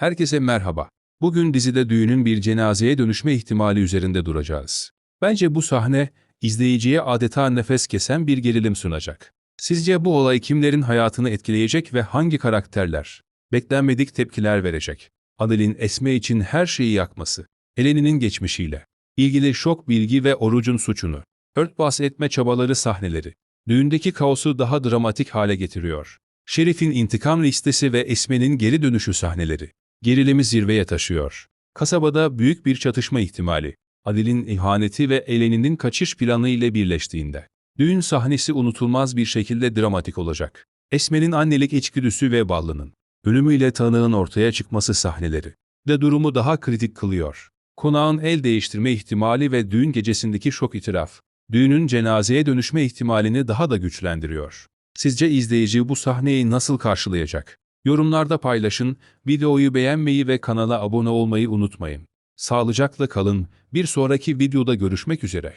Herkese merhaba. Bugün dizide düğünün bir cenazeye dönüşme ihtimali üzerinde duracağız. Bence bu sahne, izleyiciye adeta nefes kesen bir gerilim sunacak. Sizce bu olay kimlerin hayatını etkileyecek ve hangi karakterler? Beklenmedik tepkiler verecek. Adil'in Esme için her şeyi yakması. Eleni'nin geçmişiyle. ilgili şok bilgi ve Oruç'un suçunu. Örtbas etme çabaları sahneleri. Düğündeki kaosu daha dramatik hale getiriyor. Şerif'in intikam listesi ve Esme'nin geri dönüşü sahneleri. Gerilimi zirveye taşıyor. Kasabada büyük bir çatışma ihtimali. Adil'in ihaneti ve Eleni'nin kaçış planı ile birleştiğinde. Düğün sahnesi unutulmaz bir şekilde dramatik olacak. Esme'nin annelik içgüdüsü ve Ballı'nın ölümüyle tanığın ortaya çıkması sahneleri de durumu daha kritik kılıyor. Konağın el değiştirme ihtimali ve düğün gecesindeki şok itiraf, düğünün cenazeye dönüşme ihtimalini daha da güçlendiriyor. Sizce izleyici bu sahneyi nasıl karşılayacak? Yorumlarda paylaşın, videoyu beğenmeyi ve kanala abone olmayı unutmayın. Sağlıcakla kalın, bir sonraki videoda görüşmek üzere.